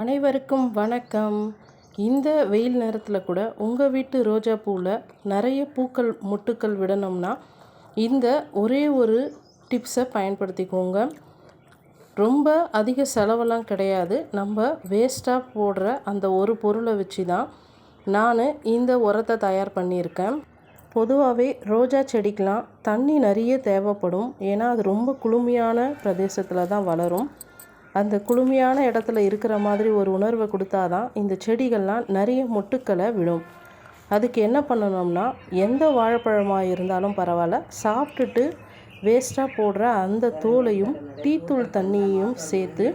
அனைவருக்கும் வணக்கம். இந்த வெயில் நேரத்தில் கூட உங்கள் வீட்டு ரோஜா பூவில் நிறைய பூக்கள் மொட்டுக்கள் விடணும்னா இந்த ஒரே ஒரு டிப்ஸை பயன்படுத்திக்கோங்க. ரொம்ப அதிக செலவெல்லாம் கிடையாது. நம்ம வேஸ்ட்டாக போடுற அந்த ஒரு பொருளை வச்சு தான் நான் இந்த உரத்தை தயார் பண்ணியிருக்கேன். பொதுவாகவே ரோஜா செடிக்கெலாம் தண்ணி நிறைய தேவைப்படும். ஏன்னா அது ரொம்ப குளுமையான பிரதேசத்தில் தான் வளரும். அந்த குளுமையான இடத்துல இருக்கிற மாதிரி ஒரு உணர்வை கொடுத்தா தான் இந்த செடிகள்லாம் நிறைய மொட்டுக்களை விடும். அதுக்கு என்ன பண்ணணும்னா எந்த வாழைப்பழமாக இருந்தாலும் பரவாயில்ல சாப்பிட்டுட்டு வேஸ்ட்டாக போடுற அந்த தோலையும் டீத்தூள் தண்ணியையும் சேர்த்து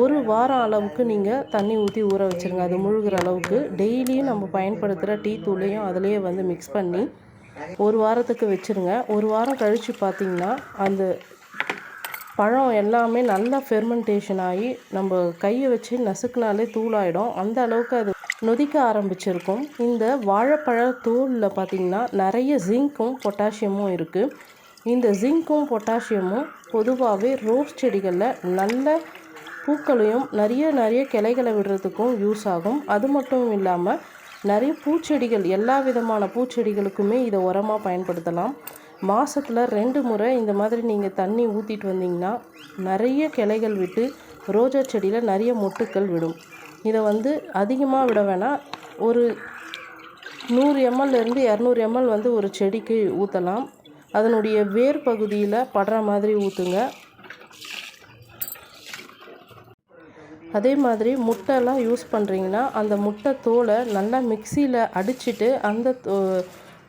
ஒரு வாரம் அளவுக்கு நீங்கள் தண்ணி ஊற்றி ஊற வச்சுருங்க. அது முழுகிற அளவுக்கு டெய்லியும் நம்ம பயன்படுத்துகிற டீ தூளையும் அதிலேயே வந்து மிக்ஸ் பண்ணி ஒரு வாரத்துக்கு வச்சுருங்க. ஒரு வாரம் கழித்து பார்த்திங்கன்னா அந்த பழம் எல்லாமே நல்லா ஃபெர்மெண்டேஷன் ஆகி நம்ம கையை வச்சு நசுக்குனாலே தூளாயிடும். அந்த அளவுக்கு அது நொதிக்க ஆரம்பிச்சிருக்கும். இந்த வாழைப்பழ தோலில் பார்த்திங்கன்னா நிறைய ஜிங்க்கும் பொட்டாசியமும் இருக்குது இந்த ஜிங்க்கும் பொட்டாசியமும் பொதுவாகவே ரோஸ் செடிகளில் நல்ல பூக்களையும் நிறைய நிறைய கிளைகளை விடுறதுக்கும் யூஸ் ஆகும். அது மட்டும் இல்லாமல் நிறைய பூச்செடிகள் எல்லா விதமான பூச்செடிகளுக்குமே இதை உரமாக பயன்படுத்தலாம். மாதத்தில் ரெண்டு முறை இந்த மாதிரி நீங்கள் தண்ணி ஊற்றிட்டு வந்தீங்கன்னா நிறைய கிளைகள் விட்டு ரோஜா செடியில் நிறைய மொட்டுக்கள் விடும். இதை வந்து அதிகமாக விட வேணாம் ஒரு நூறு எம்எல்லேருந்து இரநூறு எம்எல் வந்து ஒரு செடிக்கு ஊற்றலாம் அதனுடைய வேர் பகுதியில் படுற மாதிரி ஊற்றுங்க அதே மாதிரி முட்டைலாம் யூஸ் பண்ணுறீங்கன்னா அந்த முட்டை தோலை நல்லா மிக்சியில் அடிச்சுட்டு அந்த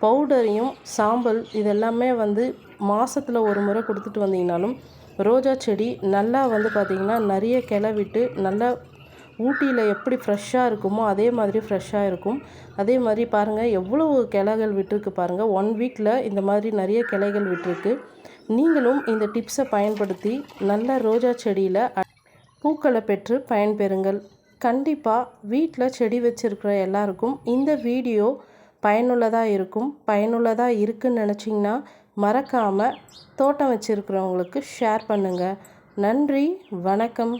பவுடரையும் சாம்பல் இதெல்லாமே வந்து மாதத்தில் ஒரு முறை கொடுத்துட்டு வந்தீங்கனாலும் ரோஜா செடி நல்லா வந்து பார்த்திங்கன்னா நிறைய கிளை விட்டு நல்லா ஊட்டியில் எப்படி ஃப்ரெஷ்ஷாக இருக்குமோ அதே மாதிரி ஃப்ரெஷ்ஷாக இருக்கும். அதே மாதிரி பாருங்கள் எவ்வளோ கிளைகள் விட்டுருக்கு பாருங்கள் ஒன் வீக்கில் இந்த மாதிரி நிறைய கிளைகள் விட்டுருக்கு. நீங்களும் இந்த டிப்ஸை பயன்படுத்தி நல்ல ரோஜா செடியில் பூக்களை பெற்று பயன்பெறுங்கள். கண்டிப்பாக வீட்டில் செடி வச்சுருக்கிற எல்லாருக்கும் இந்த வீடியோ பயனுள்ளதாக இருக்கும். பயனுள்ளதாக இருக்குன்னு நினச்சிங்கன்னா மறக்காமல் தோட்டம் வச்சுருக்கிறவங்களுக்கு ஷேர் பண்ணுங்கள் நன்றி வணக்கம்.